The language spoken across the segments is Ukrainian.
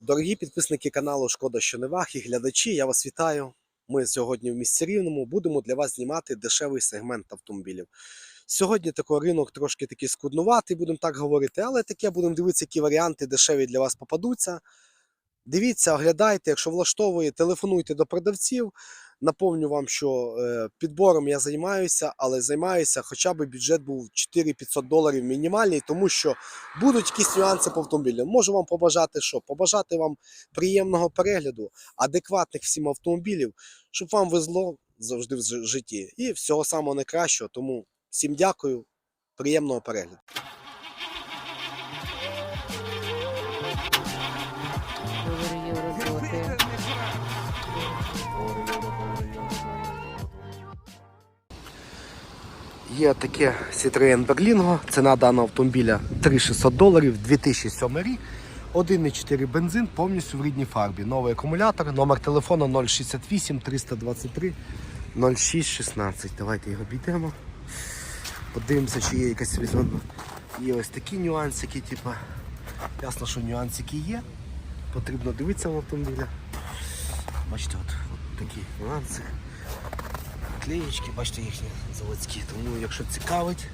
Дорогі підписники каналу Шкода що не вах і глядачі, я вас вітаю. Ми сьогодні в місті Рівному будемо для вас знімати дешевий сегмент автомобілів. Сьогодні такий ринок трошки такий скуднуватий, будемо так говорити, але таке будемо дивитися, які варіанти дешеві для вас попадуться. Дивіться, оглядайте, якщо влаштовує, телефонуйте до продавців. Наповню вам, що е, підбором я займаюся, але займаюся, хоча б бюджет був 4-500 доларів мінімальний, тому що будуть якісь нюанси по автомобілю. Можу вам побажати, що побажати вам приємного перегляду, адекватних всім автомобілів, щоб вам везло завжди в житті. І всього самого найкращого. Тому всім дякую, приємного перегляду. Є таке Citroen Berlingo. Ціна даного автомобіля 3600 доларів, 2007 рік. 1,4 бензин повністю в рідній фарбі. Новий акумулятор, номер телефону 068 323 0616. Давайте його обійдемо. Подивимося, чи є якась візьмемо. Є ось такі нюансики, типу. Ясно, що нюансики є. Потрібно дивитися в автомобіля. Бачите, от, от такі нюанси клеєчки, бачите їхні заводські. Тому якщо цікавить,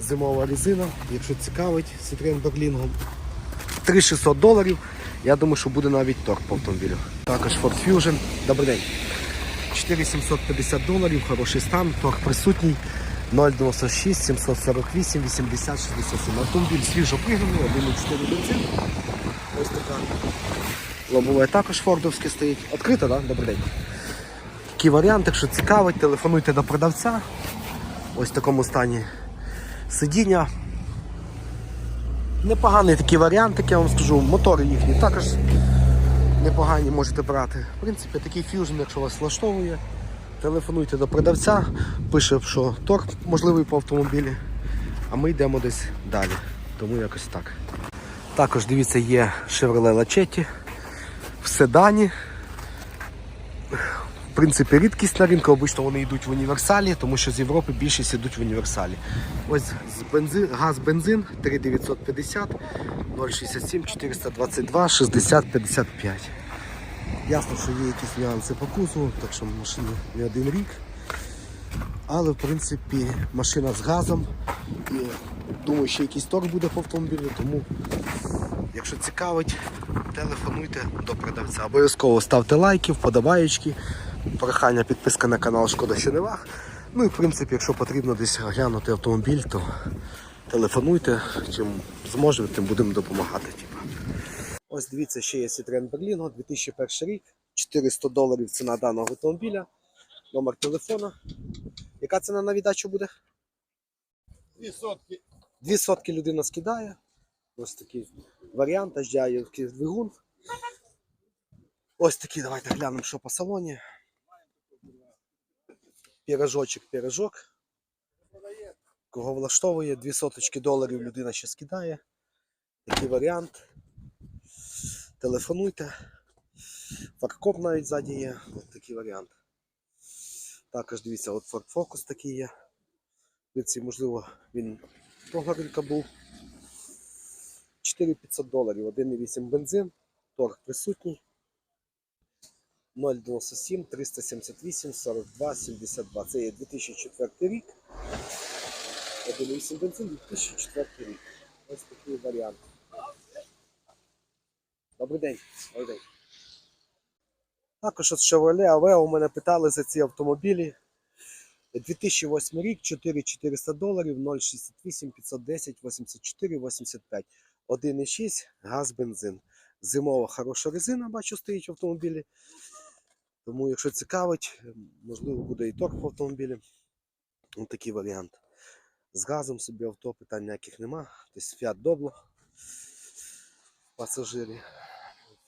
зимова резина, якщо цікавить Citroen Berlingo, 3600 доларів. Я думаю, що буде навіть торг по автомобілю. Також Ford Fusion. Добрий день. 4750 доларів, хороший стан, торг присутній. 096 748 80 67. Автомобіль свіжо пригнаний, 1,4 бензин. Ось така. Лобове також фордовське стоїть. Відкрито, так? Да? Добрий день. Такий варіант, якщо цікавить, телефонуйте до продавця. Ось в такому стані сидіння. Непоганий такий варіант, як я вам скажу. Мотори їхні також непогані можете брати. В принципі, такий фьюжн, якщо вас влаштовує, телефонуйте до продавця, пише, що торг можливий по автомобілі, а ми йдемо десь далі. Тому якось так. Також дивіться, є Chevrolet Lachetti в седані. В принципі, рідкість на ринку, обично вони йдуть в універсалі, тому що з Європи більшість йдуть в універсалі. Ось бензин, газ бензин 3950 067 422 60 55. Ясно, що є якісь нюанси по кузову, так що машині не один рік. Але в принципі машина з газом. І думаю, що якийсь торг буде по автомобілю, тому Якщо цікавить, телефонуйте до продавця. Обов'язково ставте лайки, вподобаєчки, прохання, підписка на канал Шкода що не вах. Ну і в принципі, якщо потрібно десь глянути автомобіль, то телефонуйте, чим зможемо, тим будемо допомагати. Типу. Ось дивіться, ще є Citroen Berlingo, 2001 рік, 400 доларів ціна даного автомобіля, номер телефона. Яка ціна на віддачу буде? Дві сотки. Дві сотки людина скидає. Ось такий варіант, HDI двигун. Ось такий, давайте глянемо, що по салоні. Пірожочок, пірожок. Кого влаштовує, дві соточки доларів людина ще скидає. Такий варіант. Телефонуйте. Фаркоп навіть ззаді є. Ось такий варіант. Також дивіться, от Ford Focus такий є. Принципі, можливо, він того ринка був. 4500 доларів, 1,8 бензин, торг присутній. 097 378 42 72. Це є 2004 рік. 1,8 бензин, 2004 рік. Ось такий варіант. Добрий день. Добрий день. Також от Chevrolet Aveo мене питали за ці автомобілі. 2008 рік, 4400 доларів, 068 510 84 85. 1,6 газ бензин. Зимова хороша резина, бачу, стоїть в автомобілі. Тому, якщо цікавить, можливо, буде і торг в автомобілі. Ось такий варіант. З газом собі авто, питань ніяких нема. Тобто Fiat Doblo. Пасажирі.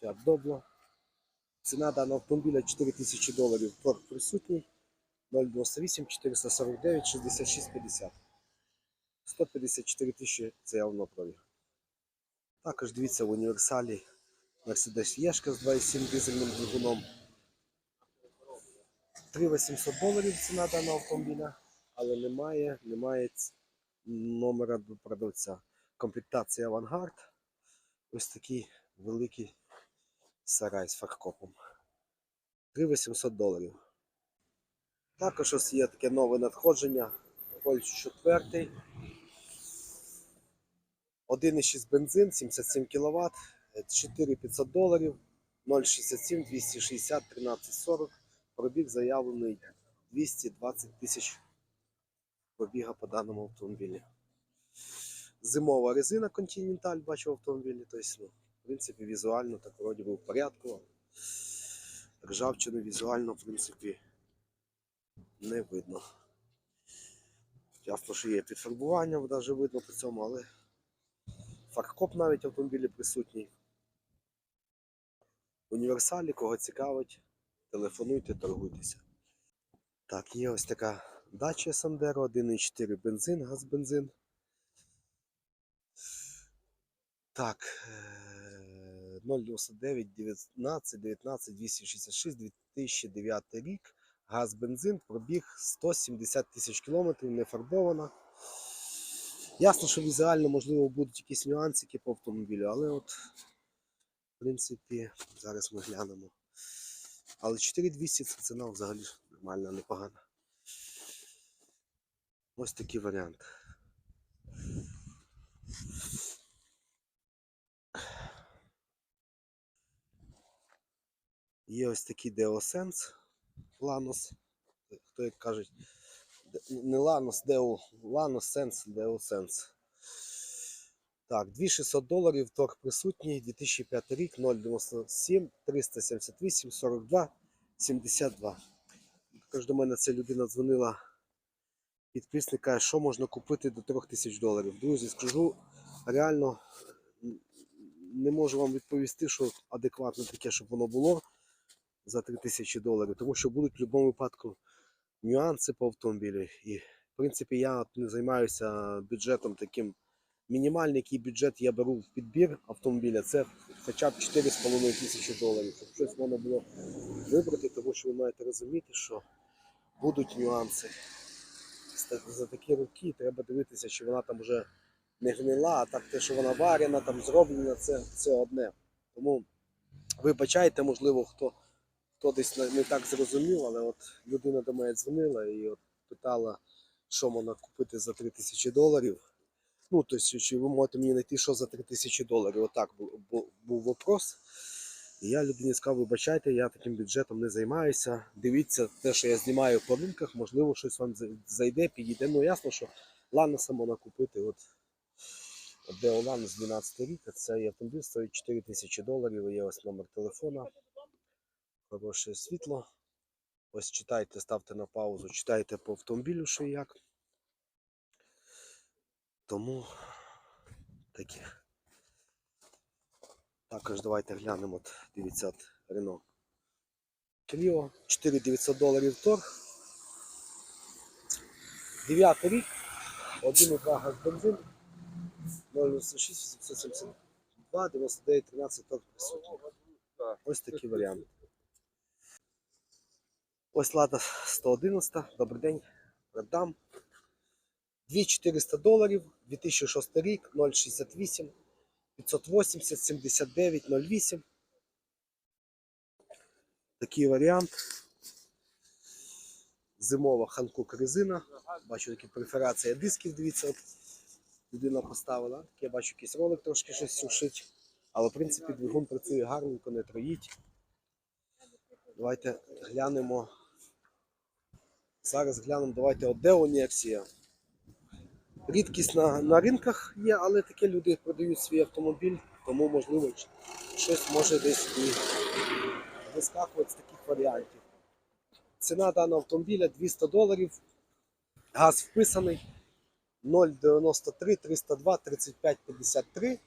Fiat Doblo. Ціна даного автомобіля 4000 доларів. Торг присутній. 098 449 66 50. 154 тисячі це явно пробіг. Також дивіться в універсалі Mercedes Єшка з 2,7 дизельним двигуном. 3800 доларів ціна даного автомобіля, але немає, немає номера до продавця. Комплектація Авангард. Ось такий великий сарай з фаркопом. 3800 доларів. Також ось є таке нове надходження. Вольт 4. 1,6 бензин, 77 кВт, 4500 доларів, 067 260 1340. Пробіг заявлений 220 тисяч пробіга по даному автомобілі. Зимова резина Continental бачу в автомобілі. Тобто, ну, в принципі, візуально так вроді би в порядку. Ржавчину візуально, в принципі, не видно. Ясно, що є підфарбування, навіть видно по цьому, але фаркоп навіть в автомобілі присутній. Універсалі, кого цікавить, телефонуйте, торгуйтеся. Так, є ось така дача Сандеро, 1,4 бензин, газ-бензин. Так, е, 099 19 19 266 2009 рік. Газ бензин, пробіг 170 тисяч кілометрів, не фарбована. Ясно, що візуально, можливо, будуть якісь нюансики по автомобілю, але от, в принципі, зараз ми глянемо. Але 4200 це ціна взагалі нормальна, непогана. Ось такий варіант. Є ось такий Deosense Lanos. Хто як кажуть, не Lanos, Deo, Lanos Sense, Deosense. Так, 2600 доларів, торг присутній, 2005 рік, 097 378 42 72. Також до мене ця людина дзвонила. Підписник каже, що можна купити до 3000 доларів. Друзі, скажу, реально не можу вам відповісти, що адекватно таке, щоб воно було за 3000 доларів, тому що будуть в будь-якому випадку нюанси по автомобілю. І, в принципі, я не займаюся бюджетом таким. Мінімальний який бюджет я беру в підбір автомобіля, це хоча б 4,5 тисячі доларів. Щоб щось можна було вибрати, тому що ви маєте розуміти, що будуть нюанси. За такі роки треба дивитися, чи вона там вже не гнила, а так те, що вона варена, там зроблена, це, це одне. Тому вибачайте, можливо, хто, хто десь не, так зрозумів, але от людина до мене дзвонила і от питала, що можна купити за 3 тисячі доларів. Ну, тобто, чи ви можете мені знайти, що за 3 тисячі доларів? Отак був, був, вопрос. І я людині сказав, вибачайте, я таким бюджетом не займаюся. Дивіться, те, що я знімаю по ринках, можливо, щось вам зайде, підійде. Ну, ясно, що Ланоса можна купити. От, де Ланос 12 рік, а цей автомобіль стоїть 4 тисячі доларів. Є ось номер телефона. Хороше світло. Ось читайте, ставте на паузу, читайте по автомобілю, що і як. Тому таке. Також давайте глянемо. От, дивіться, от Renault Clio. 4900 доларів торг. 9 рік. 1,2 газ бензин. 096 872 99 13 торг присутній. Ось такий варіант. Ось Лада 111. Добрий день. Продам. 2400 доларів, 2006 рік, 068, 580, 79, 08. Такий варіант. Зимова Ханкук резина. Бачу, такі перфорація дисків, дивіться, от людина поставила. Так, Я бачу якийсь ролик трошки щось сушить. Але в принципі двигун працює гарненько, не троїть. Давайте глянемо. Зараз глянемо, давайте Одео Нексія. Рідкість на, ринках є, але такі люди продають свій автомобіль, тому можливо щось може десь і вискакувати з таких варіантів. Ціна даного автомобіля 200 доларів. Газ вписаний 0,93 302 35 53.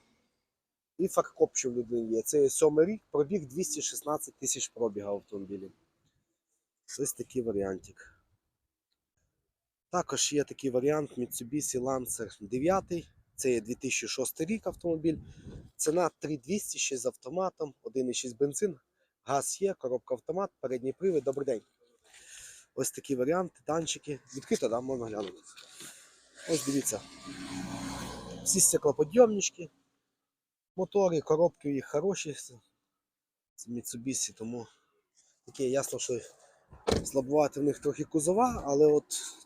І фаркоп, що в людини є. Це сьомий рік, пробіг 216 тисяч пробіга автомобілів. Ось такий варіантик. Також є такий варіант Mitsubishi Lancer 9. Це є 2006 рік автомобіль. Ціна 3200 ще з автоматом, 1,6 бензин, газ є, коробка автомат, передній привід. Добрий день. Ось такі варіанти, танчики. Відкрито, да, можна глянути. Ось дивіться. Всі стеклоподйомнички. Мотори, коробки їх хороші. Це Mitsubishi, тому таке ясно, що слабувати в них трохи кузова, але от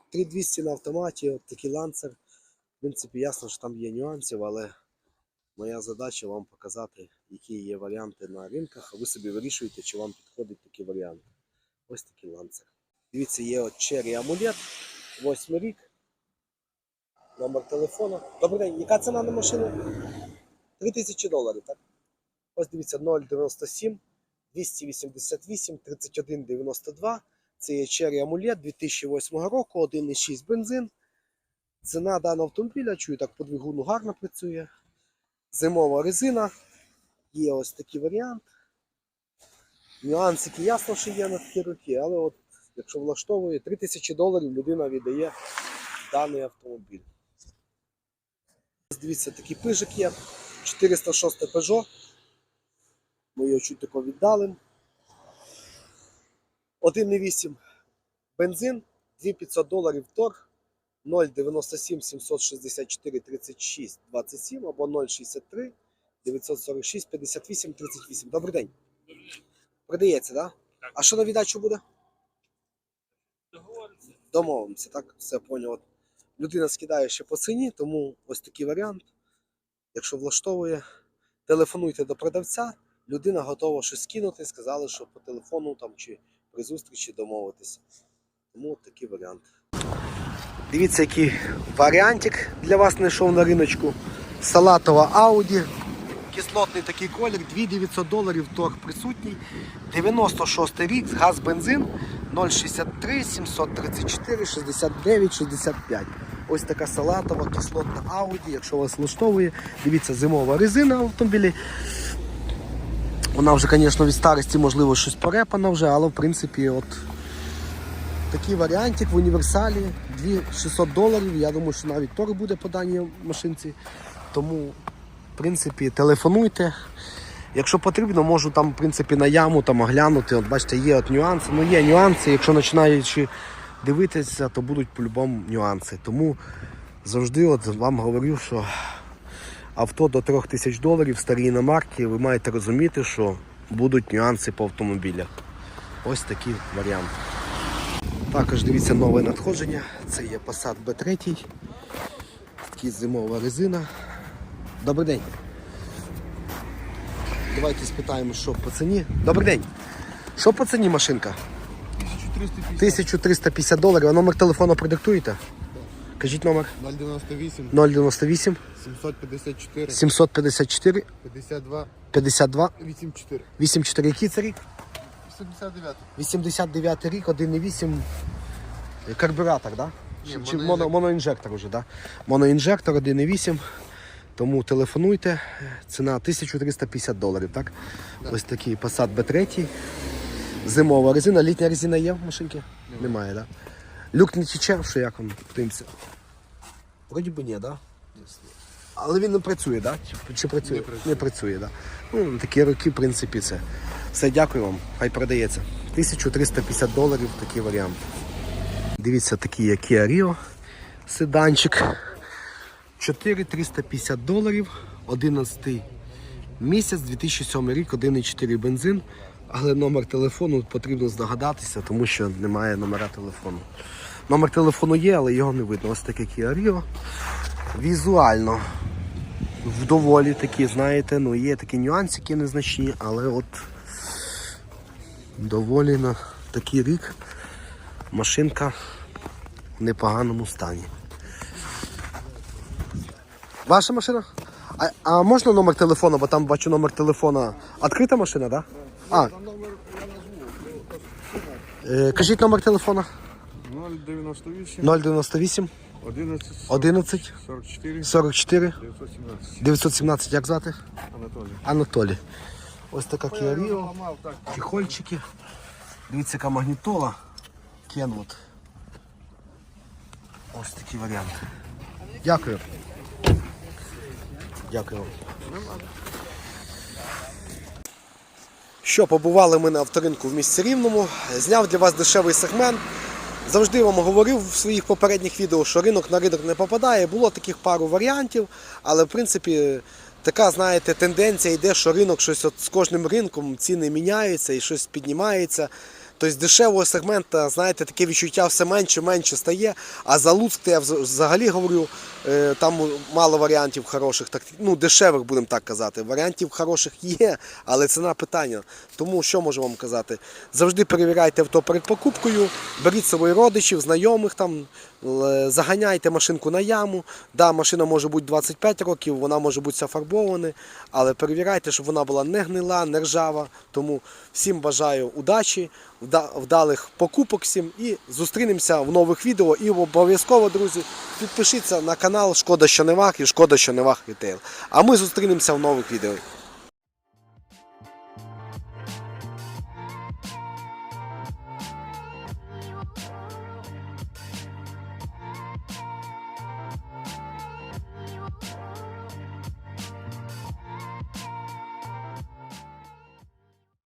3200 на автоматі, от такий ланцер. В принципі, ясно, що там є нюансів, але моя задача вам показати, які є варіанти на ринках, а ви собі вирішуєте, чи вам підходить такий варіант. Ось такий ланцер. Дивіться, є от Cherry Amulet, 8 рік. Номер телефону. Добрий день, яка ціна на машину? 3000 доларів, так? Ось дивіться 097 288 31 92. Це є Cherry Amulet 2008 року, 1,6 бензин. Ціна даного автомобіля, чую, так по двигуну гарно працює. Зимова резина. Є ось такий варіант. Нюансики ясно, що є на такі роки, але от, якщо влаштовує 3000 доларів людина віддає даний автомобіль. Дивіться, такий пижик є. 406 Peugeot. Ми його чуть тако віддали. 1,8 бензин, 2500 доларів торг, 097 764 36 27 або 063 946 58 38. Добрий день. Продається, так? Да? А що на віддачу буде? Домовимося, так? Все поняв. Людина скидає ще по ціні, тому ось такий варіант. Якщо влаштовує, телефонуйте до продавця, людина готова щось скинути, сказали, що по телефону там чи при зустрічі домовитися. Тому такий варіант. Дивіться, який варіантик для вас знайшов на риночку. Салатова Audi. Кислотний такий колір, 2900 доларів торг присутній. 96 рік, газ бензин 063 734 69 65. Ось така салатова, кислотна Audi, якщо вас влаштовує. Дивіться, зимова резина в автомобілі. Вона вже, звісно, від старості, можливо, щось порепана вже, але в принципі, от такий варіантик в універсалі 2600 доларів. Я думаю, що навіть торг буде по даній машинці. Тому, в принципі, телефонуйте. Якщо потрібно, можу там, в принципі, на яму там оглянути. От бачите, є от нюанси. Ну є нюанси. Якщо починаючи дивитися, то будуть по-любому нюанси. Тому завжди от вам говорю, що авто до 3000 доларів, старі іномарки, ви маєте розуміти, що будуть нюанси по автомобілях. Ось такий варіант. Також дивіться нове надходження. Це є Passat B3. Такий зимова резина. Добрий день. Давайте спитаємо, що по ціні. Добрий день. Що по ціні машинка? 1350. 1350 доларів. А номер телефону продиктуєте? Кажіть номер 098 098 754 754 52 52 84 84. Який це рік? 79. 89 рік, 1,8 карбюратор, да? Ні, Чи, чи моноінжектор. моно, моноінжектор уже, да? Моноінжектор 1,8. Тому телефонуйте. Ціна 1350 доларів, так? Ось такий Passat B3. Зимова резина, літня резина є в машинці? Немає, так? Да? Люк не тече, що як вам подивимося? Вроді би ні. Да? Але він не працює, так? Да? Чи, чи працює? Не працює. Не працює, так. Да. Ну, такі роки, в принципі, це. Все, дякую вам. Хай продається. 1350 доларів такий варіант. Дивіться, такий як Kia Rio. Седанчик. 4350 доларів. 11 місяць, 2007 рік, 1,4 бензин. Але номер телефону потрібно здогадатися, тому що немає номера телефону. Номер телефону є, але його не видно. Ось таке Kia Rio. Візуально доволі такі, знаєте, ну є такі нюансики незначні, але от доволі на такий рік машинка в непоганому стані. Ваша машина? А, а можна номер телефону, бо там бачу номер телефона. Відкрита машина, так? Да? Е, кажіть номер телефона 098 098 11 11 44 44 917. 917, як звати? Анатолій. Анатолій. Ось така Kia Rio. Чехольчики. Дивіться, яка магнітола. Kenwood. Ось такий варіант. Дякую. Дякую вам. Що, побували ми на авторинку в місті Рівному. Зняв для вас дешевий сегмент. Завжди вам говорив в своїх попередніх відео, що ринок на ринок не попадає. Було таких пару варіантів, але в принципі така, знаєте, тенденція йде, що ринок щось от з кожним ринком ціни міняються і щось піднімається. Тобто дешевого сегмента, знаєте, таке відчуття все менше менше стає. А за Луцьк, я взагалі говорю, е, там мало варіантів хороших, ну дешевих, будемо так казати. Варіантів хороших є, але ціна питання. Тому що можу вам казати? Завжди перевіряйте авто перед покупкою, беріть з собою родичів, знайомих там, заганяйте машинку на яму. Да, машина може бути 25 років, вона може бути зафарбована, але перевіряйте, щоб вона була не гнила, не ржава. Тому всім бажаю удачі, вдалих покупок всім і зустрінемося в нових відео. І обов'язково, друзі, підпишіться на канал Шкода, що не вах і Шкода, що не вах Рітейл. А ми зустрінемося в нових відео.